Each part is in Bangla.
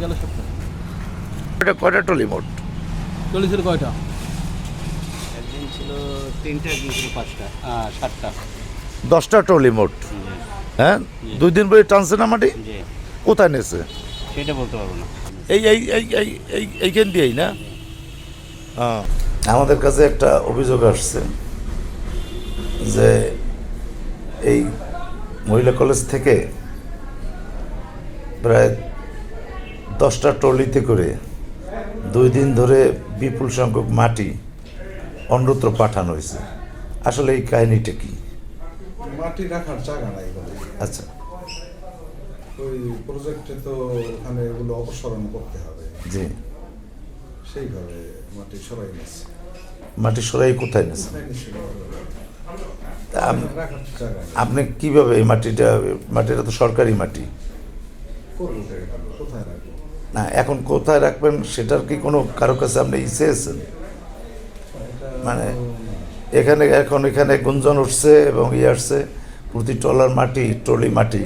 গেল সপ্তাহ। এটা কয়টা টলি মোট? চল্লিশের কয়টা? একদিন ছিল তিনটা একদিন ছিল পাঁচটা আহ, সাতটা। দশটা টলি মোট। হ্যাঁ? দুই দিন পরে টানছে না মাটি? কোথায় নেছে সেটা বলতে পারব না। এই এই এই এই এই এইখান দিয়েই না? হ্যাঁ। আমাদের কাছে একটা অভিযোগ আসছে যে এই মহিলা কলেজ থেকে প্রায় দশটা ট্রলিতে করে দুই দিন ধরে বিপুল সংখ্যক মাটি অন্যত্র পাঠানো হয়েছে। আসলে এই কাহিনীটা কি? মাটি রাখার জায়গা নাই আচ্ছা। ওই প্রজেক্টে তো ওখানে এগুলো অপসারণ করতে হবে। জি। সেইভাবে মাটি সরাই নিচ্ছে মাটি সরাই কোথায় নেই। আপনি কীভাবে এই মাটিটা মাটিটা তো সরকারি মাটি। না এখন কোথায় রাখবেন সেটার কি কোনো কারও কাছে আপনি ই চেয়েছেন এটা মানে এখানে এখন এখানে গুঞ্জন উঠছে এবং ইয়ে আসছে। প্রতি ট্রলার মাটি, ট্রলি মাটি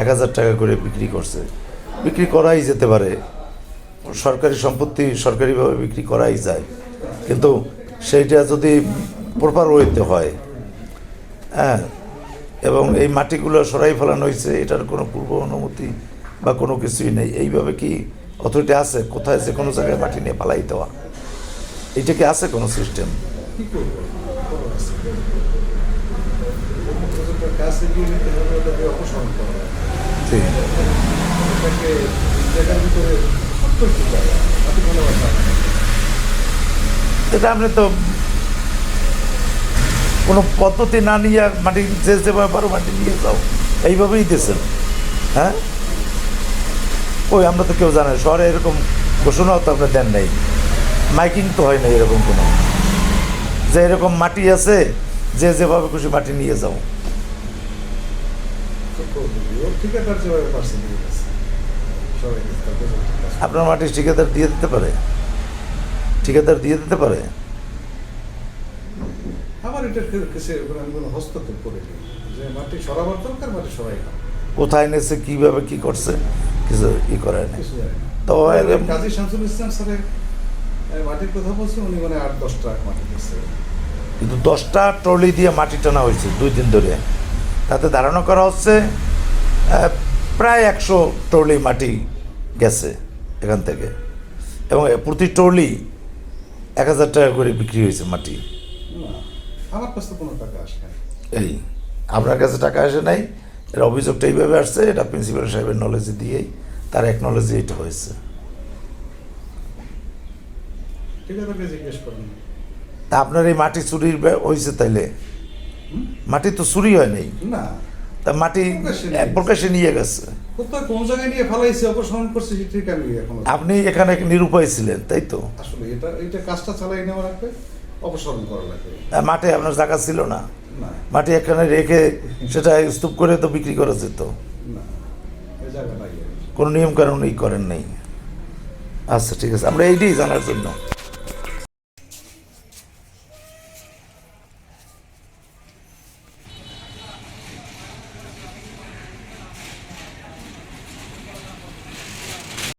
এক হাজার টাকা করে বিক্রি করছে। বিক্রি করাই যেতে পারে। সরকারি সম্পত্তি সরকারিভাবে বিক্রি করাই যায়। কিন্তু সেইটা যদি প্রপার ওয়েতে হয় হ্যাঁ এবং এই মাটিগুলো সরাই ফেলানো হয়েছে, এটার কোনো পূর্ব অনুমতি বা কোনো কিছুই নেই। এইভাবে কি অথরিটি আছে? কোথায় যে কোনো জায়গায় মাটি নিয়ে পালাই দেওয়া? এইটা কি আছে কোনো সিস্টেম কাছে গিয়ে নিতে হবে ওটাকে অপসারণ করা জায়গার ভিতরে সত্তর জায়গা। এটা আপনি তো কোনো পদ্ধতি না নিয়ে মাটি যে যেভাবে পারো মাটি নিয়ে যাও এইভাবেই দিয়েছেন। হ্যাঁ? ওই আমরা তো কেউ জানে শহরে এরকম ঘোষণাও তো আপনার দেন নাই। মাইকিং তো হয় না এরকম কোনো। যে এরকম মাটি আছে যে যেভাবে খুশি মাটি নিয়ে যাও তো করব কি? ওর ঠিকাদার যেভাবে পারছে দিয়ে গেছে সবাই গেছে, তার প্রজেক্টের কাছে। আপনার মাটি ঠিকাদার দিয়ে দিতে পারে? ঠিকাদার দিয়ে দিতে পারে? আমার এটার কাছে আমি কোনো হস্তক্ষেপ করিনি। যে মাটি সরাবার দরকার মাটি সরাই না। কোথায় এনেছে কীভাবে কী করছে কিছু ই করে না। তো কাজী শামসুল ইসলাম স্যারের মাটির কথা বলছি উনি মানে আট দশ ট্রাক মাটি কিন্তু দশটা ট্রলি দিয়ে মাটি টানা হয়েছে দুই দিন ধরে। তাতে ধারণা করা হচ্ছে প্রায় একশো ট্রলি মাটি গেছে এখান থেকে। এবং প্রতি ট্রলি এক হাজার টাকা করে বিক্রি হয়েছে মাটি। আমার কাছে কোনো টাকা আসে এই আপনার কাছে টাকা আসে নাই এর অভিযোগটা এইভাবে আসছে এটা প্রিন্সিপাল সাহেবের নলেজে দিয়েই তার এক নলেজে এটা হয়েছে। তা আপনার এই মাটি চুরির হয়েছে তাইলে? মাটি তো চুরি হয় নাই। না। তা মাটি প্রকাশে নিয়ে গেছে। কোথায় কোন জায়গায় নিয়ে ফেলাইছে অপসারণ করছে ঠিক আমি এখন আপনি এখানে নিরুপায় ছিলেন তাই তো? আসলে এটা এটা কাজটা চালাই নেওয়া লাগবে অপসারণ করা লাগবে। মাঠে আপনার জায়গা ছিল না। মাটি এখানে রেখে সেটা স্তূপ করে তো বিক্রি করা যেত। কোনো নিয়ম কানুন এই করেন নাই। আচ্ছা ঠিক আছে। আমরা এইটাই জানার জন্য।